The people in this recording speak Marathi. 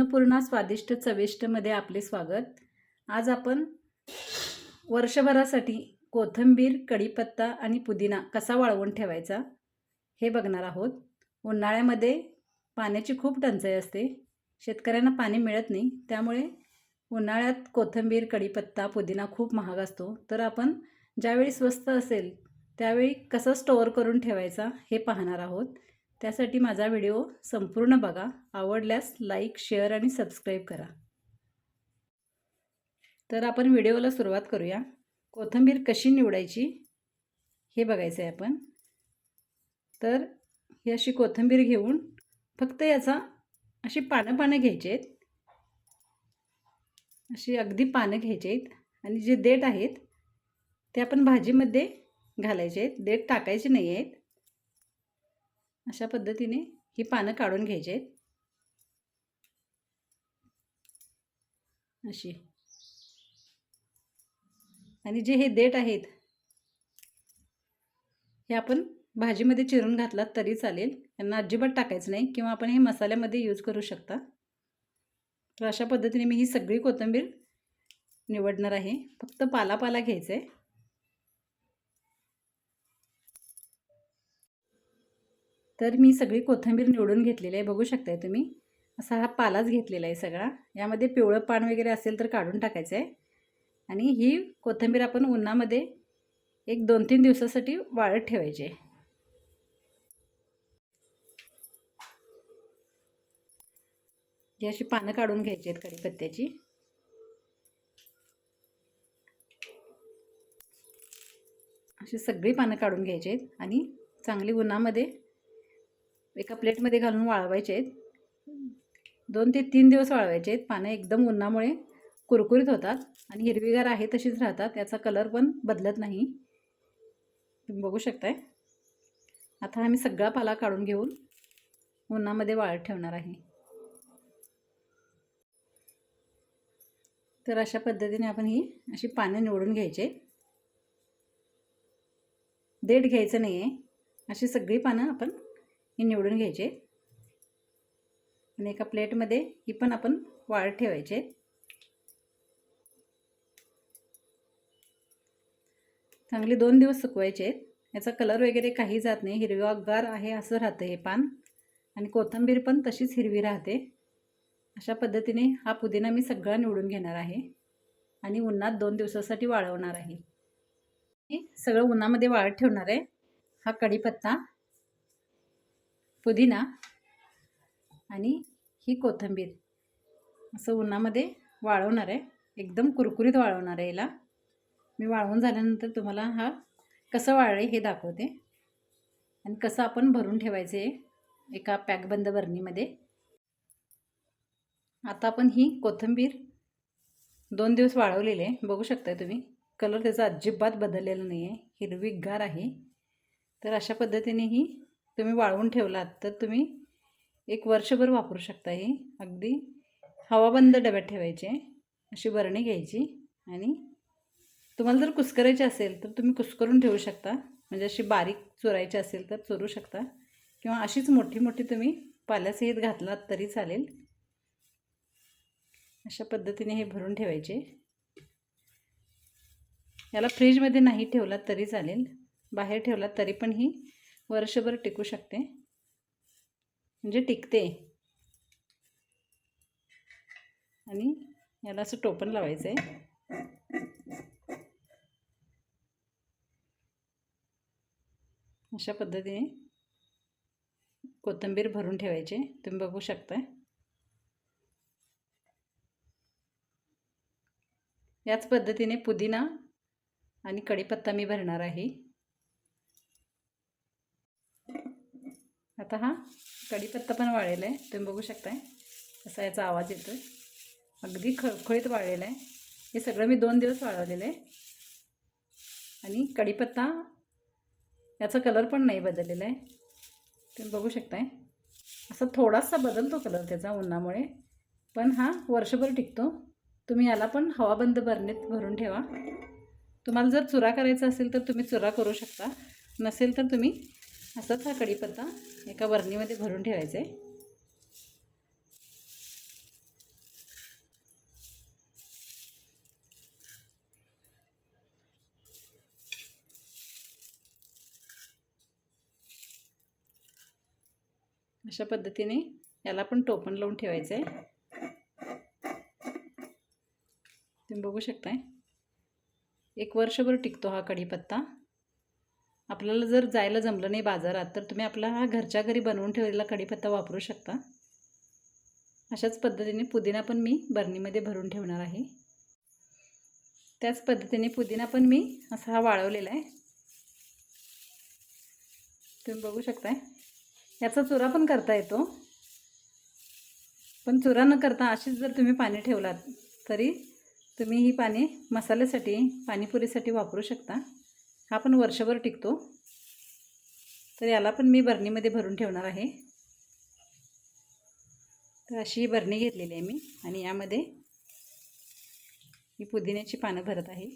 अन्नपूर्णा स्वादिष्ट चविष्टमध्ये आपले स्वागत. आज आपण वर्षभरासाठी कोथिंबीर कढीपत्ता आणि पुदिना कसा वाळवून ठेवायचा हे बघणार आहोत. उन्हाळ्यामध्ये पाण्याची खूप टंचाई असते. शेतकऱ्यांना पाणी मिळत नाही. त्यामुळे उन्हाळ्यात कोथिंबीर कढीपत्ता पुदिना खूप महाग असतो. तर आपण ज्यावेळी स्वस्त असेल त्यावेळी कसं स्टोअर करून ठेवायचा हे पाहणार आहोत. त्यासाठी माझा व्हिडिओ संपूर्ण बघा. आवडल्यास लाईक शेअर आणि सबस्क्राईब करा. तर आपण व्हिडिओला सुरुवात करूया. कोथिंबीर कशी निवडायची हे बघायचं आहे आपण. तर ही अशी कोथिंबीर घेऊन फक्त याचा अशी पानं पानं घ्यायची आहेत अशी अगदी पानं घ्यायची आहेत आणि जे देठ आहेत ते आपण भाजीमध्ये घालायचे आहेत देठ टाकायचे नाही आहेत अशा पद्धतीने ही पानं काढून घ्यायची आहेत अशी. आणि जे हे देठ आहेत हे आपण भाजीमध्ये चिरून घातलात तरी चालेल. यांना अजिबात टाकायचं नाही किंवा आपण हे मसाल्यामध्ये यूज करू शकता. तर अशा पद्धतीने मी ही सगळी कोथिंबीर निवडणार आहे. फक्त पाला पाला घ्यायचा आहे तर मी सगळी कोथिंबीर निवडून घेतलेली आहे. बघू शकताय तुम्ही. असा हा पालाच घेतलेला आहे सगळा. यामध्ये पिवळं पान वगैरे असेल तर काढून टाकायचं आहे. आणि ही कोथिंबीर आपण उन्हामध्ये एक दोन तीन दिवसासाठी वाळत ठेवायची आहे. ही अशी पानं काढून घ्यायची आहेत कढीपत्त्याची. अशी सगळी पानं काढून घ्यायची आहेत. आणि चांगली उन्हामध्ये एका प्लेटमध्ये घालून वाळवायचे. आहेत दोन ते तीन दिवस वाळवायचे. आहेत पानं एकदम उन्हामुळे कुरकुरीत होतात आणि हिरवीगार आहे तशीच राहतात. त्याचा कलर पण बदलत नाही. तुम्ही बघू शकताय. आता आम्ही सगळा पाला काढून घेऊन उन्हामध्ये वाळत ठेवणार आहे. तर अशा पद्धतीने आपण ही अशी पानं निवडून घ्यायचे. देठ घ्यायचं नाही आहे अशी सगळी पानं आपण ही निवडून घ्यायचे. आणि एका प्लेटमध्ये ही पण आपण वाळ ठेवायचे. चांगले दोन दिवस सुकवायचे. आहेत याचा कलर वगैरे काही जात नाही. हिरवागार आहे असं राहतं हे पान. आणि कोथिंबीर पण तशीच हिरवी राहते. अशा पद्धतीने हा पुदिना मी सगळा निवडून घेणार आहे. आणि उन्हात दोन दिवसासाठी वाळवणार आहे. हे सगळं उन्हामध्ये वाळत ठेवणार आहे. हा कढीपत्ता पुदिना आणि ही कोथिंबीर. असं उन्हामध्ये वाळवणार आहे. एकदम कुरकुरीत वाळवणार आहे याला मी वाळवून झाल्यानंतर तुम्हाला हा कसं वाळले हे दाखवते. आणि कसं आपण भरून ठेवायचं आहे एका पॅकबंद बरणीमध्ये. आता आपण ही कोथिंबीर दोन दिवस वाळवलेली आहे. बघू शकताय तुम्ही. कलर त्याचा अजिबात बदललेला नाही आहे हिरवीगार आहे. तर अशा पद्धतीने ही तुम्ही वाळवून ठेवलात तर तुम्ही एक वर्षभर वापरू शकता ही. अगदी हवाबंद डब्यात ठेवायचे अशी बरणी घ्यायची आणि तुम्हाला जर कुस्करायची असेल तर तुम्ही कुस्करून ठेवू शकता. म्हणजे अशी बारीक चोरायची असेल तर चोरू शकता. किंवा अशीच मोठी मोठी तुम्ही पाल्यासहित घातलात तरी चालेल. अशा पद्धतीने हे भरून ठेवायचे. याला फ्रीजमध्ये नाही ठेवलात तरी चालेल. बाहेर ठेवलात तरी पण ही वर्षभर टिकू शकते. म्हणजे टिकते. आणि याला असं टोपण लावायचं आहे अशा पद्धतीने कोथिंबीर भरून ठेवायचे. तुम्ही बघू शकता याच पद्धतीने पुदिना आणि कढीपत्ता मी भरणार आहे. आता हा कढीपत्ता पण वाळलेला आहे. तुम्ही बघू शकताय. असा याचा आवाज येतो आहे अगदी खळखळीत वाळलेला आहे. हे सगळं मी दोन दिवस वाळवलेलं आहे. आणि कढीपत्ता याचा कलर पण नाही बदललेला आहे. तुम्ही बघू शकताय. असा थोडासा बदलतो कलर त्याचा उन्हामुळे. पण हा वर्षभर टिकतो. तुम्ही याला पण हवाबंद बरणीत भरून ठेवा. तुम्हाला जर चुरा करायचा असेल तर तुम्ही चुरा करू शकता. नसेल तर तुम्ही असंच हा कढीपत्ता एका बरणीमध्ये भरून ठेवायचा. आहे अशा पद्धतीने याला पण टोपण लावून ठेवायचं. आहे तुम्ही बघू शकताय. एक वर्षभर टिकतो हा कढीपत्ता आपल्याला जर जायला जमलं नाही बाजारात तर तुम्ही आपला हा घरच्या घरी बनवून ठेवलेला कढीपत्ता वापरू शकता. अशाच पद्धतीने पुदिना पण मी बरणीमध्ये भरून ठेवणार आहे. त्याच पद्धतीने पुदिना पण मी असा हा वाळवलेला आहे. तुम्ही बघू शकताय. याचा चुरा पण करता येतो. पण चुरा न करता अशीच जर तुम्ही पाणी ठेवलात तरी तुम्ही ही पाणी मसाल्यासाठी पाणीपुरीसाठी वापरू शकता. हा पण वर्षभर टिकतो. तर याला पण मी बरणीमध्ये भरून ठेवणार आहे. तर अशी बरणी घेतलेली आहे मी आणि यामध्ये मी पुदिन्याची पानं भरत आहे.